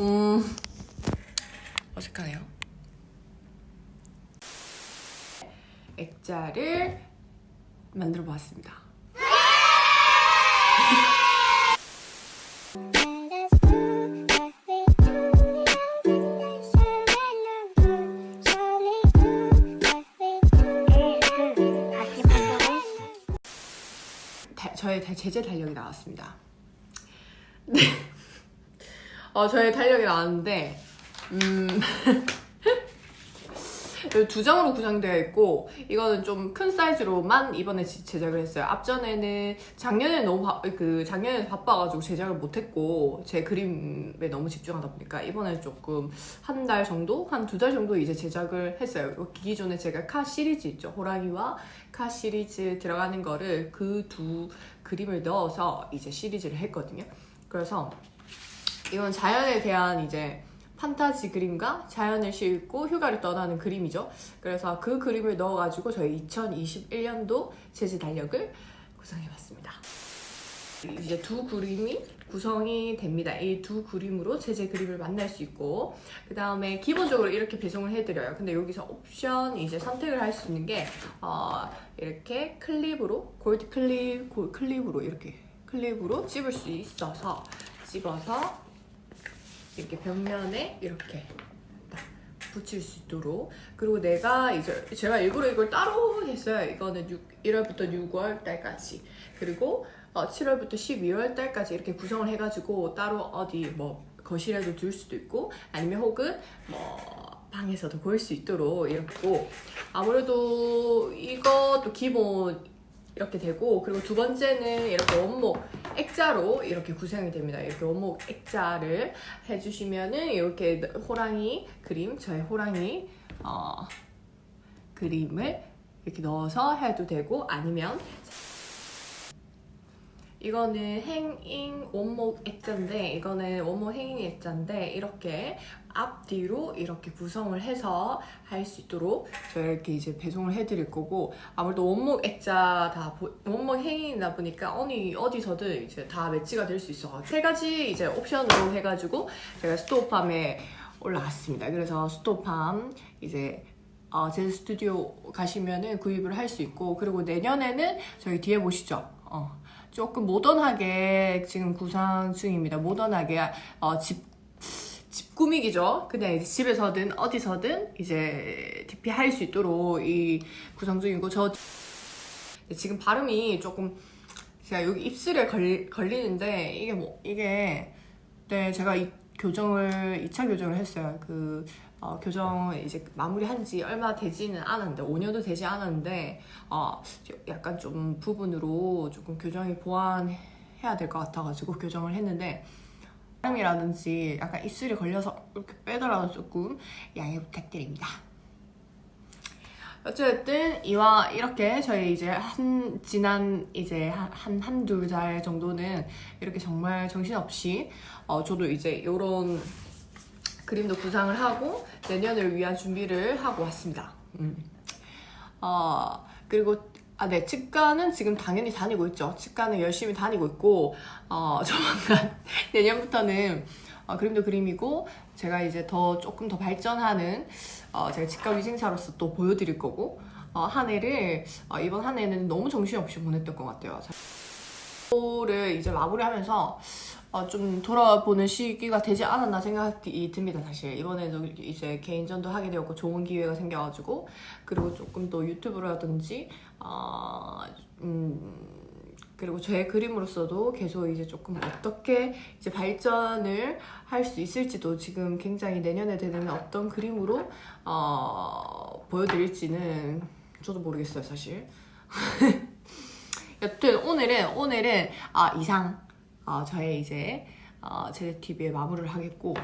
음, 어색하네요. 액자를 만들어 보았습니다. 다- 저의 다- 제재 달력이 나왔습니다. 네. 어, 저의 달력이 나왔는데, 음. 두 장으로 구성되어 있고 이거는 좀 큰 사이즈로만 이번에 지- 제작을 했어요. 앞전에는 작년에 너무 바, 그 작년에 바빠가지고 제작을 못했고 제 그림에 너무 집중하다 보니까 이번에 조금 한 달 정도, 한 두 달 정도 이제 제작을 했어요. 기존에 제가 카 시리즈 있죠, 호랑이와 카 시리즈 들어가는 거를 그 두 그림을 넣어서 이제 시리즈를 했거든요. 그래서 이건 자연에 대한 이제 판타지 그림과 자연을 싣고 휴가를 떠나는 그림이죠. 그래서 그 그림을 넣어가지고 저희 2021년도 제재 달력을 구성해봤습니다. 이제 두 그림이 구성이 됩니다. 이 두 그림으로 제재 그림을 만날 수 있고 그 다음에 기본적으로 이렇게 배송을 해드려요. 근데 여기서 옵션 이제 선택을 할 수 있는 게 어, 이렇게 클립으로 골드 클립 골- 클립으로 이렇게 클립으로 찝을 수 있어서 찝어서 이렇게 벽면에 이렇게 딱 붙일 수 있도록. 그리고 내가 이제 제가 일부러 이걸 따로 했어요. 이거는 6, 1월부터 6월 달까지. 그리고 어, 7월부터 12월 달까지 이렇게 구성을 해가지고 따로 어디 뭐 거실에도 둘 수도 있고 아니면 혹은 뭐 방에서도 볼 수 있도록 이렇고. 아무래도 이것도 기본 이렇게 되고 그리고 두 번째는 이렇게 원목 액자로 이렇게 구성이 됩니다. 이렇게 원목 액자를 해주시면은 이렇게 호랑이 그림 저의 호랑이 어, 그림을 이렇게 넣어서 해도 되고 아니면 이거는 행잉 원목 액자인데 이거는 원목 행잉 액자인데 이렇게 앞뒤로 이렇게 구성을 해서 할 수 있도록 저희 이렇게 이제 배송을 해드릴 거고 아무래도 원목 액자 다 보- 원목 행잉이다 보니까 어디 어디서든 이제 다 매치가 될 수 있어 세 가지 이제 옵션으로 해가지고 제가 스토어팜에 올라갔습니다. 그래서 스토어팜 이제 어, 제 스튜디오 가시면은 구입을 할 수 있고 그리고 내년에는 저희 뒤에 보시죠. 어, 조금 모던하게 지금 구상 중입니다. 모던하게 어, 집, 집 꾸미기죠. 그냥 이제 집에서든 어디서든 이제 DP 할 수 있도록 이 구상 중이고 저 지금 발음이 조금 제가 여기 입술에 걸, 걸리는데 이게 뭐 이게 네 제가 이 교정을 2차 교정을 했어요. 그 어, 교정 이제 마무리한 지 얼마 되지는 않았는데 5년도 되지 않았는데 어, 약간 좀 부분으로 조금 교정이 보완해야 될 것 같아가지고 교정을 했는데 사람이라든지 약간 입술이 걸려서 이렇게 빼더라도 조금 양해 부탁드립니다. 어쨌든 이와 이렇게 저희 이제 한 지난 이제 한 한두 달 정도는 이렇게 정말 정신없이 어 저도 이제 요런 그림도 구상을 하고 내년을 위한 준비를 하고 왔습니다. 음. 어 그리고 아, 네, 치과는 지금 당연히 다니고 있죠. 치과는 열심히 다니고 있고, 어, 조만간 내년부터는 어, 그림도 그림이고, 제가 이제 더 조금 더 발전하는, 어, 제가 치과 위생사로서 또 보여드릴 거고, 어, 한 해를, 어, 이번 한 해는 너무 정신없이 보냈던 것 같아요. 를 이제 마무리하면서 어, 좀 돌아보는 시기가 되지 않았나 생각이 듭니다 사실. 이번에도 이제 개인전도 하게 되었고 좋은 기회가 생겨가지고 그리고 조금 더 유튜브라든지 어, 음, 그리고 제 그림으로서도 계속 이제 조금 어떻게 이제 발전을 할 수 있을지도 지금 굉장히 내년에 되는 어떤 그림으로 어, 보여드릴지는 저도 모르겠어요 사실 여튼 오늘은 오늘은 아, 이상. 어, 저의 이제 어, 제재 TV의 마무리를 하겠고